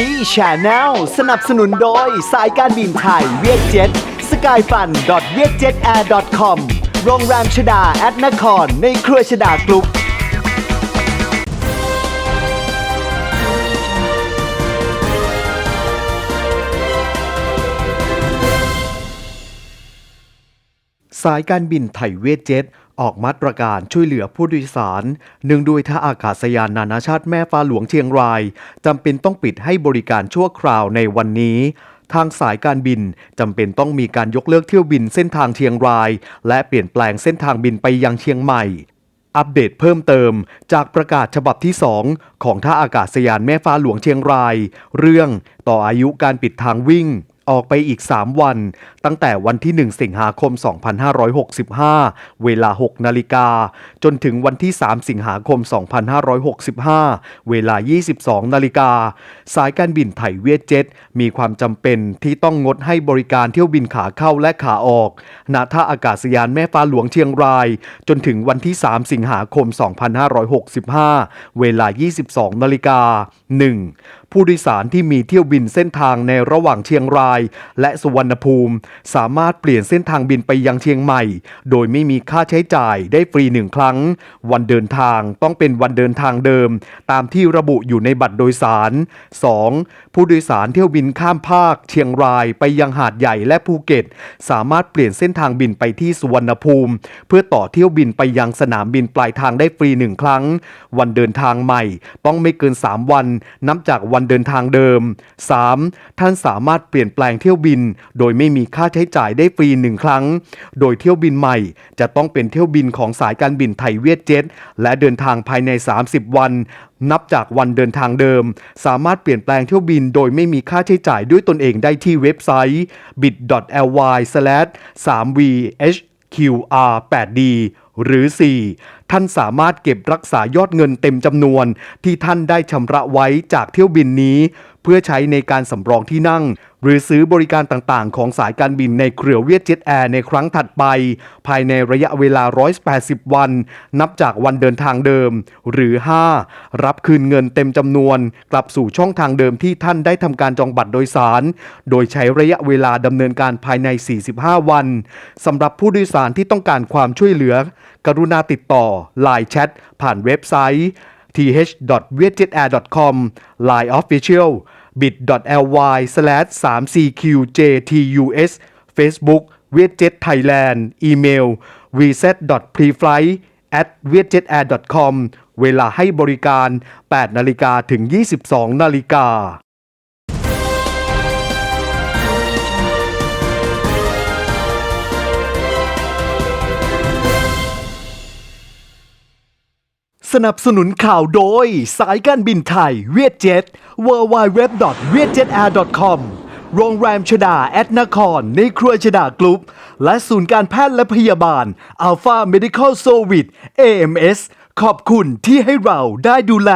ซีชาแนลสนับสนุนโดยสายการบินไทยเวียดเจ็ตสกายฟัน v i e t j e t a i r com โรงแรมชดาแอดนคร ในเครือชดากรุ๊ปสายการบินไทยเวทเจ็ต ออกมาตรการช่วยเหลือผู้โดยสาร เนื่องด้วยท่าอากาศยานนานาชาติแม่ฟ้าหลวงเชียงรายจำเป็นต้องปิดให้บริการชั่วคราวในวันนี้ทางสายการบินจำเป็นต้องมีการยกเลิกเที่ยวบินเส้นทางเชียงราย และเปลี่ยนแปลงเส้นทางบินไปยังเชียงใหม่ อัปเดตเพิ่มเติม จากประกาศฉบับที่ 2 ของท่าอากาศยานแม่ฟ้าหลวงเชียงราย เรื่องต่ออายุการปิดทางวิ่ง ออกไปอีก 3 วัน ตั้งแต่วันที่ 1 สิงหาคม 2565 เวลา 6 นาฬิกา จนถึงวันที่ 3 สิงหาคม 2565 เวลา 22 นาฬิกา สายการบินไทยเวียดเจ็ต มีความจำเป็นที่ต้องงดให้บริการเที่ยวบินขาเข้าและขาออก ณ ท่าอากาศยานแม่ฟ้าหลวงเชียงราย จนถึงวันที่ 3 สิงหาคม 2565 เวลา 22 นาฬิกา 1. ผู้โดยสารที่มีเที่ยวบินเส้นทางในระหว่างเชียงราย และสุวรรณภูมิ สามารถเปลี่ยนเส้นทางบินไปยังเชียงใหม่ โดยไม่มีค่าใช้จ่ายได้ฟรีหนึ่งครั้ง วันเดินทางต้องเป็นวันเดินทางเดิม ตามที่ระบุอยู่ในบัตรโดยสาร 2. ผู้โดยสารเที่ยวบินข้ามภาค เชียงรายไปยังหาดใหญ่และภูเก็ต สามารถเปลี่ยนเส้นทางบินไปที่สุวรรณภูมิ เพื่อต่อเที่ยวบินไปยังสนามบินปลายทางได้ฟรีหนึ่งครั้ง วันเดินทางใหม่ ต้องไม่เกิน 3 วันนับจากวันเดินทางเดิม 3. ท่านสามารถเปลี่ยนแปลงเที่ยวบิน โดยไม่มีค่าใช้จ่ายได้ฟรีหนึ่งครั้ง โดยเที่ยวบินใหม่ จะต้องเป็นเที่ยวบินของสายการบินไทยเวียดเจ็ตและเดินทางภายใน 30 วัน นับจากวันเดินทางเดิม สามารถเปลี่ยนแปลงเที่ยวบิน โดยไม่มีค่าใช้จ่ายด้วยตนเองได้ที่เว็บไซต์ bit.ly/3vhqr8d หรือ 4. ท่านสามารถเก็บรักษายอดเงินเต็มจำนวน ที่ท่านได้ชำระไว้จากเที่ยวบินนี้ เพื่อใช้ในการสำรองที่นั่ง หรือซื้อบริการต่างๆ ของสายการบินในเครือเวียดเจ็ตแอร์ในครั้งถัดไป ภายในระยะเวลา 180 วัน นับจากวันเดินทางเดิม หรือ 5. รับคืนเงินเต็มจำนวน กลับสู่ช่องทางเดิมที่ท่านได้ทำการจองบัตรโดยสาร โดยใช้ระยะเวลาดำเนินการภายใน 45 วันสำหรับผู้โดยสารที่ต้องการความช่วยเหลือกรุณาติดต่อ Line Chat ผ่านเว็บไซต์ th.vietjetair.com Line Official bit.ly/3cqjtus Facebook เวียดเจ็ตไทยแลนด์อีเมล vset.preflight at vietjetair.com เวลาให้บริการ 8 นาฬิกาถึง 22 นาฬิกา สนับสนุนข่าวโดย สายการบินไทยเวียดเจ็ต w w w v i e t j e t a i r c o m โรงแรมชดาแอดนคร ในครัวชดากรุ๊ป และศูนย์การแพทย์และพยาบาล Alpha Medical Service AMS ขอบคุณที่ให้เราได้ดูแล